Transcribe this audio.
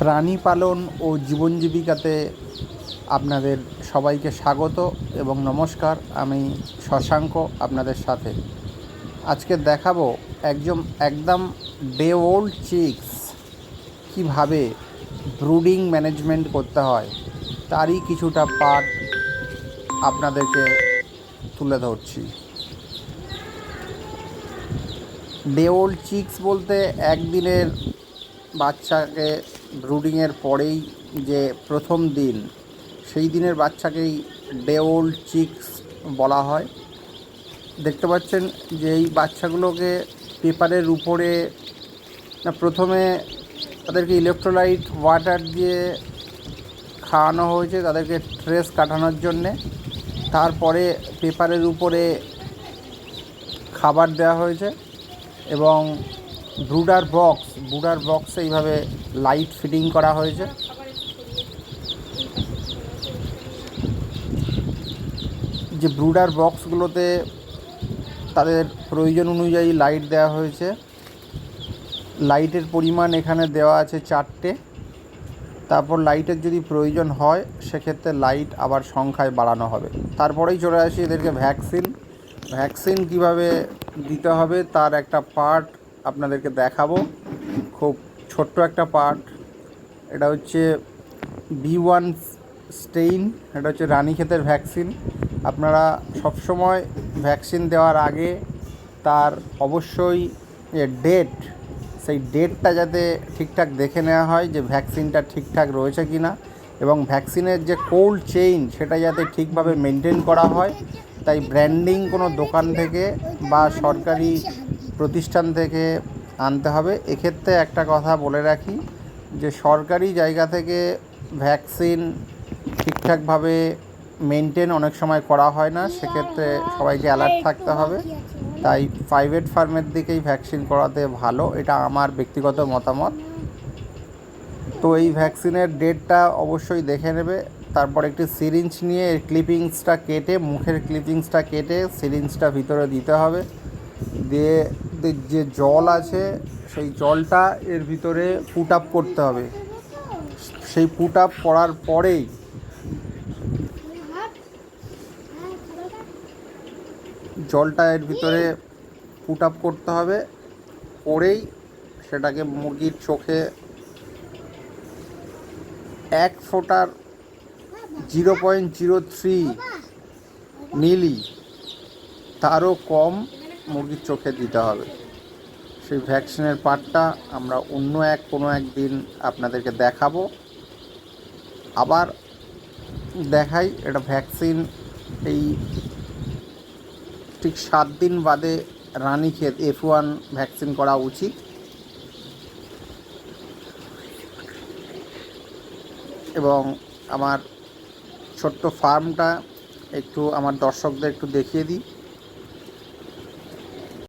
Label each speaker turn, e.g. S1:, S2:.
S1: প্রাণী পালন ও জীবন জীবিকাতে আপনাদের সবাইকে স্বাগত এবং নমস্কার। আমি শশাঙ্ক আপনাদের সাথে। আজকে দেখাবো একজন একদম ডে ওল্ড চিক্স। কীভাবে ব্রুডিং ম্যানেজমেন্ট করতে হয়, তারই কিছুটা পার্ট আপনাদেরকে তুলে ধরছি। ডে ওল্ড চিক্স বলতে একদিনের বাচ্চাকে ব্রুডিংয়ের পরেই যে প্রথম দিন, সেই দিনের বাচ্চাকেই ডে ওল্ড চিক্স বলা হয়। দেখতে পাচ্ছেন যে এই বাচ্চাগুলোকে পেপারের উপরে প্রথমে তাদেরকে ইলেকট্রোলাইট ওয়াটার দিয়ে খাওয়ানো হয়েছে তাদেরকে ট্রেস কাটানোর জন্যে। তারপরে পেপারের উপরে খাবার দেওয়া হয়েছে এবং ব্রুডার বক্স, ব্রুডার বক্সে এইভাবে লাইট ফিটিং করা হয়েছে। যে ব্রুডার বক্সগুলোতে তাদের প্রয়োজন অনুযায়ী লাইট দেওয়া হয়েছে। লাইটের পরিমাণ এখানে দেওয়া আছে চারটে। তারপর লাইটের যদি প্রয়োজন হয়, সেক্ষেত্রে লাইট আবার সংখ্যায় বাড়ানো হবে। তারপরেই চলে আসি এদেরকে ভ্যাকসিন ভ্যাকসিন কীভাবে দিতে হবে, তার একটা পার্ট আপনাদেরকে দেখাবো। খুব ছোট্ট একটা পার্ট। এটা হচ্ছে বি ওয়ান স্টেইন, এটা হচ্ছে রানীক্ষেতের ভ্যাকসিন। আপনারা সবসময় ভ্যাকসিন দেওয়ার আগে তার অবশ্যই ডেট, সেই ডেটটা যাতে ঠিকঠাক দেখে নেওয়া হয় যে ভ্যাকসিনটা ঠিকঠাক রয়েছে কি না এবং ভ্যাকসিনের যে কোল্ড চেইন সেটা যাতে ঠিকভাবে মেনটেন করা হয়। তাই ব্র্যান্ডিং কোনো দোকান থেকে বা সরকারি প্রতিষ্ঠান থেকে আনতে হবে। এক্ষেত্রে একটা কথা বলে রাখি যে সরকারি জায়গা থেকে ভ্যাকসিন ঠিকঠাকভাবে মেনটেন অনেক সময় করা হয় না। সেক্ষেত্রে সবাইকে অ্যালার্ট থাকতে হবে। তাই প্রাইভেট ফার্মের দিকেই ভ্যাকসিন করাতে ভালো। এটা আমার ব্যক্তিগত মতামত। তো এই ভ্যাকসিনের ডেটটা অবশ্যই দেখে নেবে। তারপর একটি সিরিঞ্জ নিয়ে এর ক্লিপিংসটা কেটে মুখের ক্লিপিংসটা কেটে সিরিঞ্জটা ভিতরে দিতে হবে। দিয়ে দি- যে জল আছে, সেই জলটা এর ভিতরে পুট আপ করতে হবে। সেই পুট আপ করার পরেই জলটা এর ভিতরে পুট আপ করতে হবে। করেই সেটাকে মুরগির চোখে এক ফোটার zero point zero three milli, তারও কম মুরগির চোখে দিতে হবে। সেই ভ্যাকসিনের পার্টটা আমরা অন্য এক, কোনো একদিন আপনাদেরকে দেখাবো। আবার দেখাই, এটা ভ্যাকসিন এই ঠিক সাত দিন বাদে রানীক্ষেত এফ ওয়ান ভ্যাকসিন করা উচিত। এবং আমার ছোট্ট ফার্মটা একটু, আমার দর্শকদের একটু দেখিয়ে দিই।